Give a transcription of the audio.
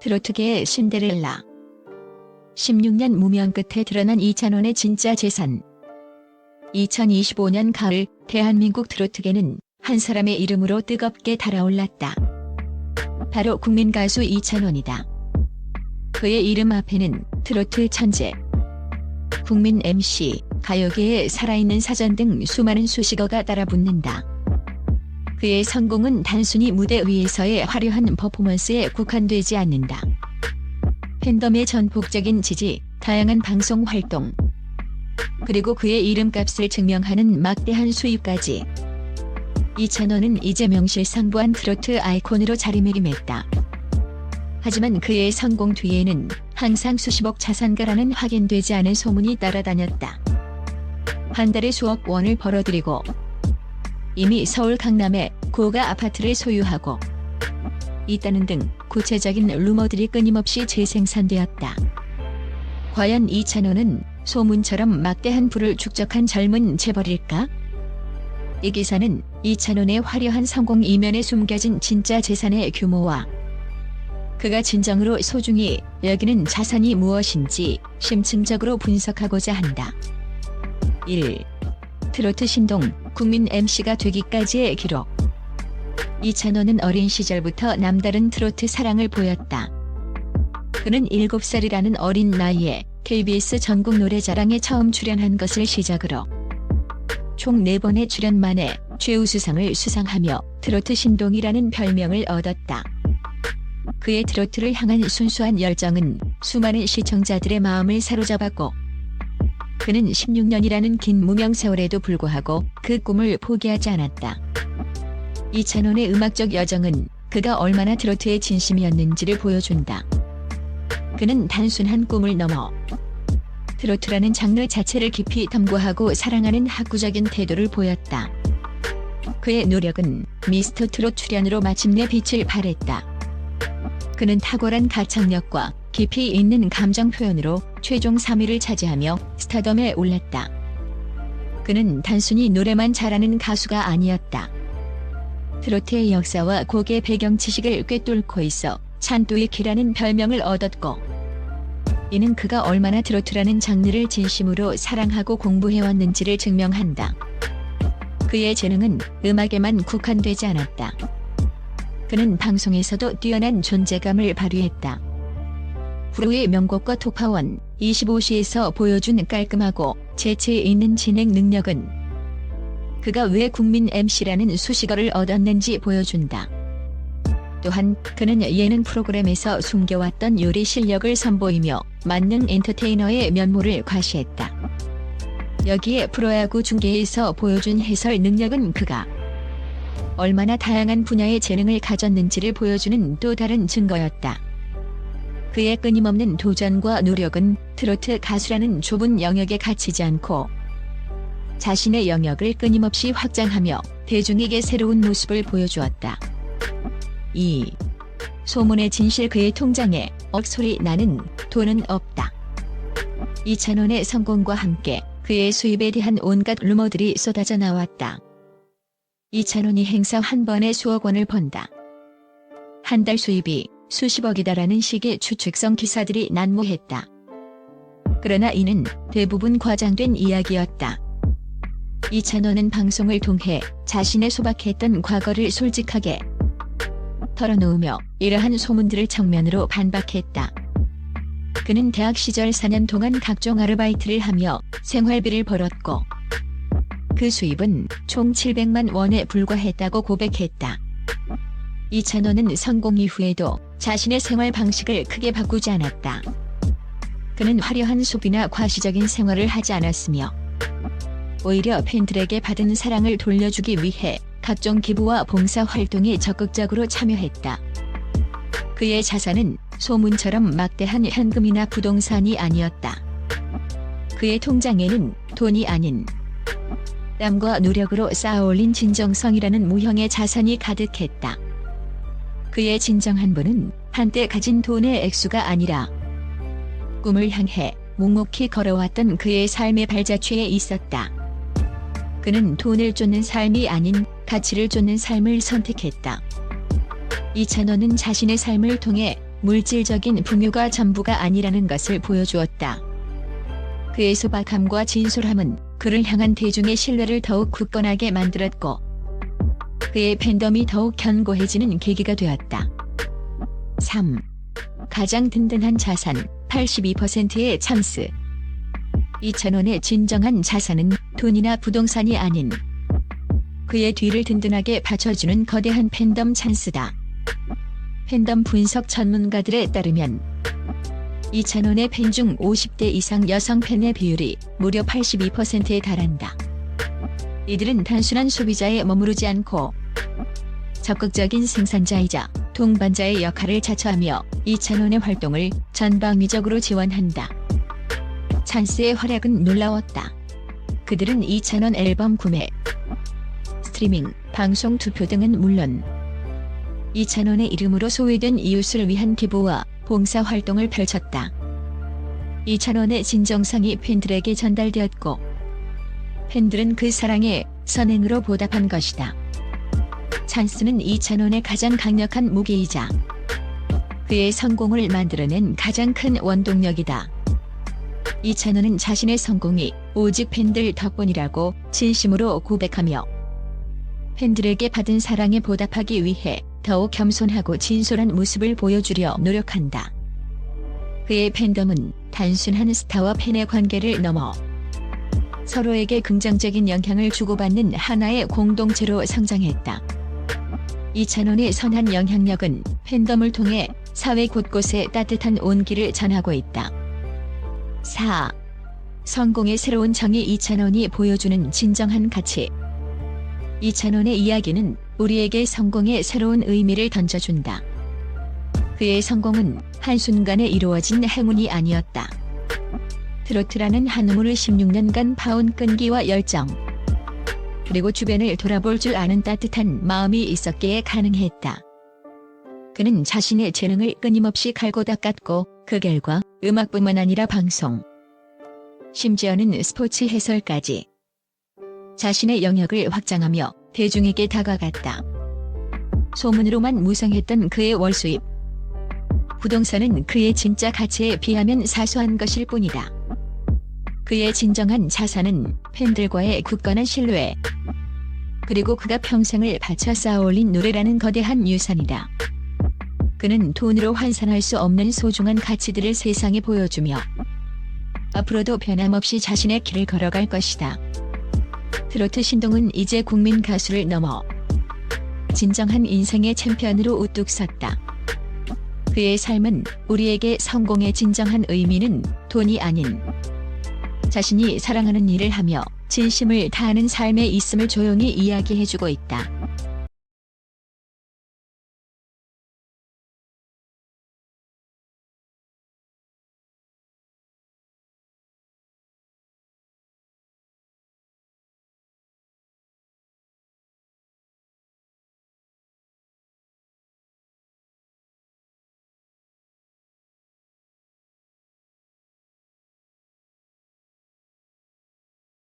트로트계의 신데렐라. 16년 무명 끝에 드러난 이찬원의 진짜 재산. 2025년 가을 대한민국 트로트계는 한 사람의 이름으로 뜨겁게 달아올랐다. 바로 국민 가수 이찬원이다. 그의 이름 앞에는 트로트 천재, 국민 MC, 가요계의 살아있는 사전 등 수많은 수식어가 따라붙는다. 그의 성공은 단순히 무대 위에서의 화려한 퍼포먼스에 국한되지 않는다. 팬덤의 전폭적인 지지, 다양한 방송 활동, 그리고 그의 이름값을 증명하는 막대한 수입까지. 이찬원은 이제 명실상부한 트로트 아이콘으로 자리매김했다. 하지만 그의 성공 뒤에는 항상 수십억 자산가라는 확인되지 않은 소문이 따라다녔다. 한 달에 수억 원을 벌어들이고 이미 서울 강남에 고가 아파트를 소유하고 있다는 등 구체적인 루머들이 끊임없이 재생산되었다. 과연 이찬원은 소문처럼 막대한 부를 축적한 젊은 재벌일까? 이 기사는 이찬원의 화려한 성공 이면에 숨겨진 진짜 재산의 규모와 그가 진정으로 소중히 여기는 자산이 무엇인지 심층적으로 분석하고자 한다. 1. 트로트 신동 국민 MC가 되기까지의 기록 이찬원은 어린 시절부터 남다른 트로트 사랑을 보였다. 그는 7살이라는 어린 나이에 KBS 전국 노래자랑에 처음 출연한 것을 시작으로 총 4번의 출연 만에 최우수상을 수상하며 트로트 신동이라는 별명을 얻었다. 그의 트로트를 향한 순수한 열정은 수많은 시청자들의 마음을 사로잡았고 그는 16년이라는 긴 무명 세월에도 불구하고 그 꿈을 포기하지 않았다. 이찬원의 음악적 여정은 그가 얼마나 트로트의 진심이었는지를 보여준다. 그는 단순한 꿈을 넘어 트로트라는 장르 자체를 깊이 탐구하고 사랑하는 학구적인 태도를 보였다. 그의 노력은 미스터 트롯 출연으로 마침내 빛을 발했다. 그는 탁월한 가창력과 깊이 있는 감정 표현으로 최종 3위를 차지하며 스타덤에 올랐다. 그는 단순히 노래만 잘하는 가수가 아니었다. 트로트의 역사와 곡의 배경 지식을 꿰뚫고 있어 찬또의 키라는 별명을 얻었고 이는 그가 얼마나 트로트라는 장르를 진심으로 사랑하고 공부해왔는지를 증명한다. 그의 재능은 음악에만 국한되지 않았다. 그는 방송에서도 뛰어난 존재감을 발휘했다. 후루의 명곡과 토파원 25시에서 보여준 깔끔하고 재치 있는 진행 능력은 그가 왜 국민 MC라는 수식어를 얻었는지 보여준다. 또한 그는 예능 프로그램에서 숨겨왔던 요리 실력을 선보이며 만능 엔터테이너의 면모를 과시했다. 여기에 프로야구 중계에서 보여준 해설 능력은 그가 얼마나 다양한 분야의 재능을 가졌는지를 보여주는 또 다른 증거였다. 그의 끊임없는 도전과 노력은 트로트 가수라는 좁은 영역에 갇히지 않고 자신의 영역을 끊임없이 확장하며 대중에게 새로운 모습을 보여주었다. 2. 소문의 진실 그의 통장에 억소리 나는 돈은 없다. 이찬원의 성공과 함께 그의 수입에 대한 온갖 루머들이 쏟아져 나왔다. 이찬원이 행사 한 번에 수억 원을 번다. 한 달 수입이 수십억이다라는 식의 추측성 기사들이 난무했다. 그러나 이는 대부분 과장된 이야기였다. 이찬원은 방송을 통해 자신의 소박했던 과거를 솔직하게 털어놓으며 이러한 소문들을 정면으로 반박했다. 그는 대학 시절 4년 동안 각종 아르바이트를 하며 생활비를 벌었고 그 수입은 총 700만 원에 불과했다고 고백했다. 이찬원은 성공 이후에도 자신의 생활 방식을 크게 바꾸지 않았다. 그는 화려한 소비나 과시적인 생활을 하지 않았으며 오히려 팬들에게 받은 사랑을 돌려주기 위해 각종 기부와 봉사 활동에 적극적으로 참여했다. 그의 자산은 소문처럼 막대한 현금이나 부동산이 아니었다. 그의 통장에는 돈이 아닌 땀과 노력으로 쌓아올린 진정성이라는 무형의 자산이 가득했다. 그의 진정한 분은 한때 가진 돈의 액수가 아니라 꿈을 향해 묵묵히 걸어왔던 그의 삶의 발자취에 있었다. 그는 돈을 쫓는 삶이 아닌 가치를 쫓는 삶을 선택했다. 이찬원은 자신의 삶을 통해 물질적인 풍요가 전부가 아니라는 것을 보여주었다. 그의 소박함과 진솔함은 그를 향한 대중의 신뢰를 더욱 굳건하게 만들었고 그의 팬덤이 더욱 견고해지는 계기가 되었다. 3. 가장 든든한 자산 82%의 찬스 2천원의 진정한 자산은 돈이나 부동산이 아닌 그의 뒤를 든든하게 받쳐주는 거대한 팬덤 찬스다. 팬덤 분석 전문가들에 따르면 2,000원의 팬 중 50대 이상 여성 팬의 비율이 무려 82%에 달한다. 이들은 단순한 소비자에 머무르지 않고 적극적인 생산자이자 동반자의 역할을 자처하며 2,000원의 활동을 전방위적으로 지원한다. 찬스의 활약은 놀라웠다. 그들은 2,000원 앨범 구매, 스트리밍, 방송 투표 등은 물론 2,000원의 이름으로 소외된 이웃을 위한 기부와 봉사 활동을 펼쳤다. 2,000원의 진정성이 팬들에게 전달되었고 팬들은 그 사랑에 선행으로 보답한 것이다. 찬스는 2,000원의 가장 강력한 무기이자 그의 성공을 만들어낸 가장 큰 원동력이다. 2,000원은 자신의 성공이 오직 팬들 덕분이라고 진심으로 고백하며 팬들에게 받은 사랑에 보답하기 위해 더욱 겸손하고 진솔한 모습을 보여주려 노력한다. 그의 팬덤은 단순한 스타와 팬의 관계를 넘어 서로에게 긍정적인 영향을 주고받는 하나의 공동체로 성장했다. 이찬원의 선한 영향력은 팬덤을 통해 사회 곳곳에 따뜻한 온기를 전하고 있다. 4. 성공의 새로운 정의 이찬원이 보여주는 진정한 가치 이찬원의 이야기는 우리에게 성공의 새로운 의미를 던져준다. 그의 성공은 한순간에 이루어진 행운이 아니었다. 트로트라는 한 우물을 16년간 파온 끈기와 열정, 그리고 주변을 돌아볼 줄 아는 따뜻한 마음이 있었기에 가능했다. 그는 자신의 재능을 끊임없이 갈고 닦았고 그 결과 음악뿐만 아니라 방송, 심지어는 스포츠 해설까지 자신의 영역을 확장하며 대중에게 다가갔다. 소문으로만 무성했던 그의 월수입. 부동산은 그의 진짜 가치에 비하면 사소한 것일 뿐이다. 그의 진정한 자산은 팬들과의 굳건한 신뢰. 그리고 그가 평생을 바쳐 쌓아올린 노래라는 거대한 유산이다. 그는 돈으로 환산할 수 없는 소중한 가치들을 세상에 보여주며 앞으로도 변함없이 자신의 길을 걸어갈 것이다. 트로트 신동은 이제 국민 가수를 넘어 진정한 인생의 챔피언으로 우뚝 섰다. 그의 삶은 우리에게 성공의 진정한 의미는 돈이 아닌 자신이 사랑하는 일을 하며 진심을 다하는 삶에 있음을 조용히 이야기해주고 있다.